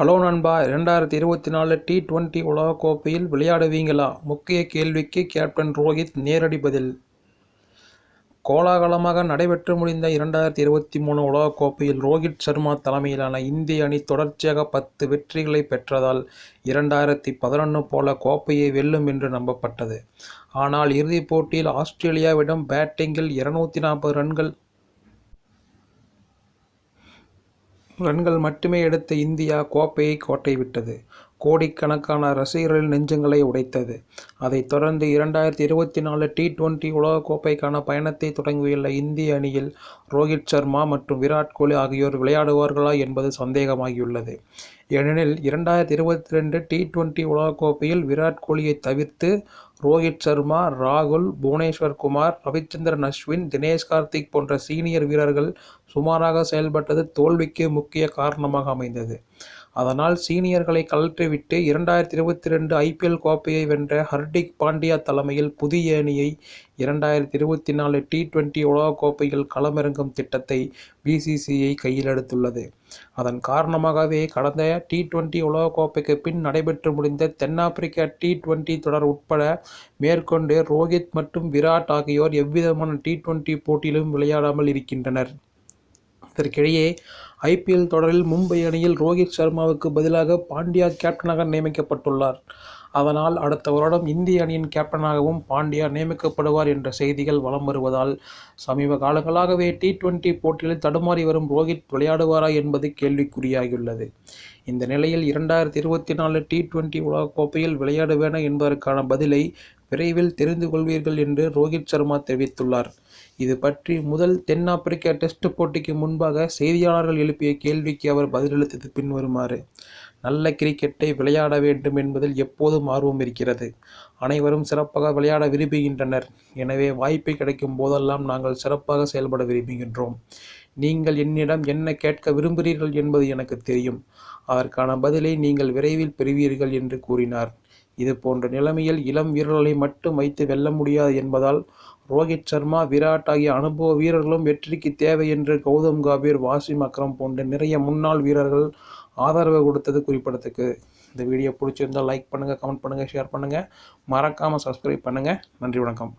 Hello நண்பா இரண்டாயிரத்தி இருபத்தி நாலு டி டுவெண்டி உலகக்கோப்பையில் விளையாடுவீங்களா? முக்கிய கேள்விக்கு கேப்டன் ரோஹித் நேரடி பதில். கோலாகலமாக நடைபெற்று முடிந்த இரண்டாயிரத்தி இருபத்தி மூணு உலகக்கோப்பையில் ரோஹித் சர்மா தலைமையிலான இந்திய அணி தொடர்ச்சியாக பத்து வெற்றிகளை பெற்றதால் இரண்டாயிரத்தி பதினொன்று போல கோப்பையை வெல்லும் என்று நம்பப்பட்டது. ஆனால் இறுதிப் போட்டியில் ஆஸ்திரேலியாவிடம் பேட்டிங்கில் இருநூற்றி நாற்பது ரன்கள் ரன்கள் மட்டுமே எடுத்த இந்தியா கோப்பையை கோட்டை விட்டது கோடிக்கணக்கான ரசிகர்களின் நெஞ்சங்களை உடைத்தது. அதைத் தொடர்ந்து இரண்டாயிரத்தி இருபத்தி நாலு டி டுவெண்டி உலகக்கோப்பைக்கான பயணத்தை தொடங்கியுள்ள இந்திய அணியில் ரோஹித் சர்மா மற்றும் விராட் கோலி ஆகியோர் விளையாடுவார்களா என்பது சந்தேகமாகியுள்ளது. ஏனெனில் இரண்டாயிரத்தி இருபத்தி ரெண்டு டி டுவெண்டி உலகக்கோப்பையில் விராட் கோலியை தவிர்த்து ரோஹித் சர்மா ராகுல் புவனேஸ்வர் குமார் ரவிச்சந்திரன் அஸ்வின் தினேஷ் கார்த்திக் போன்ற சீனியர் வீரர்கள் சுமாராக செயல்பட்டது தோல்விக்கு முக்கிய காரணமாக அமைந்தது. அதனால் சீனியர்களை கழற்றிவிட்டு இரண்டாயிரத்தி இருபத்தி ரெண்டு ஐபிஎல் கோப்பையை வென்ற ஹர்திக் பாண்டியா தலைமையில் புதிய அணியை இரண்டாயிரத்தி இருபத்தி நாலு டி டுவெண்டி உலகக்கோப்பையில் களமிறங்கும் திட்டத்தை பிசிசிஐ கையில் எடுத்துள்ளது. அதன் காரணமாகவே கடந்த டி டுவெண்டி உலகக்கோப்பைக்கு பின் நடைபெற்று முடிந்த தென்னாப்பிரிக்கா டி டுவெண்டி தொடர் உட்பட மேற்கொண்டு ரோஹித் மற்றும் விராட் ஆகியோர் எவ்விதமான டி டுவெண்டி போட்டியிலும் விளையாடாமல் இருக்கின்றனர். இதற்கிடையே ஐபிஎல் தொடரில் மும்பை அணியில் ரோஹித் சர்மாவுக்கு பதிலாக பாண்டியா கேப்டனாக நியமிக்கப்பட்டுள்ளார். அதனால் அடுத்த வருடம் இந்திய அணியின் கேப்டனாகவும் பாண்டியா நியமிக்கப்படுவார் என்ற செய்திகள் வலம் வருவதால் சமீப காலங்களாகவே டி டுவெண்டி போட்டியில் தடுமாறி வரும் ரோஹித் விளையாடுவாரா என்பது கேள்விக்குறியாகியுள்ளது. இந்த நிலையில் இரண்டாயிரத்தி இருபத்தி நாலு டி டுவெண்டி உலகக்கோப்பையில் விளையாடுவேன என்பதற்கான பதிலை விரைவில் தெரிந்து கொள்வீர்கள் என்று ரோஹித் சர்மா தெரிவித்துள்ளார். இது பற்றி முதல் தென்னாப்பிரிக்க டெஸ்ட் போட்டிக்கு முன்பாக செய்தியாளர்கள் எழுப்பிய கேள்விக்கு அவர் பதிலளித்தது பின்வருமாறு நல்ல கிரிக்கெட்டை விளையாட வேண்டும் என்பதில் எப்போதும் ஆர்வம் இருக்கிறது. அனைவரும் சிறப்பாக விளையாட விரும்புகின்றனர். எனவே வாய்ப்பு கிடைக்கும் போதெல்லாம் நாங்கள் சிறப்பாக செயல்பட விரும்புகின்றோம். நீங்கள் என்னிடம் என்ன கேட்க விரும்புகிறீர்கள் என்பது எனக்கு தெரியும். அதற்கான பதிலை நீங்கள் விரைவில் பெறுவீர்கள் என்று கூறினார். இது போன்ற நிலைமையில் இளம் வீரர்களை மட்டும் வைத்து வெல்ல முடியாது என்பதால் ரோஹித் சர்மா விராட் ஆகிய அனுபவ வீரர்களும் வெற்றிக்கு தேவை என்று கௌதம் காபீர் வாசிம் அக்ரம் போன்ற நிறைய முன்னாள் வீரர்கள் ஆதரவு கொடுத்தது குறிப்பிடத்துக்கு. இந்த வீடியோ பிடிச்சிருந்தால் லைக் பண்ணுங்கள் கமெண்ட் பண்ணுங்கள் ஷேர் பண்ணுங்கள் மறக்காமல் சப்ஸ்கிரைப் பண்ணுங்கள் நன்றி வணக்கம்.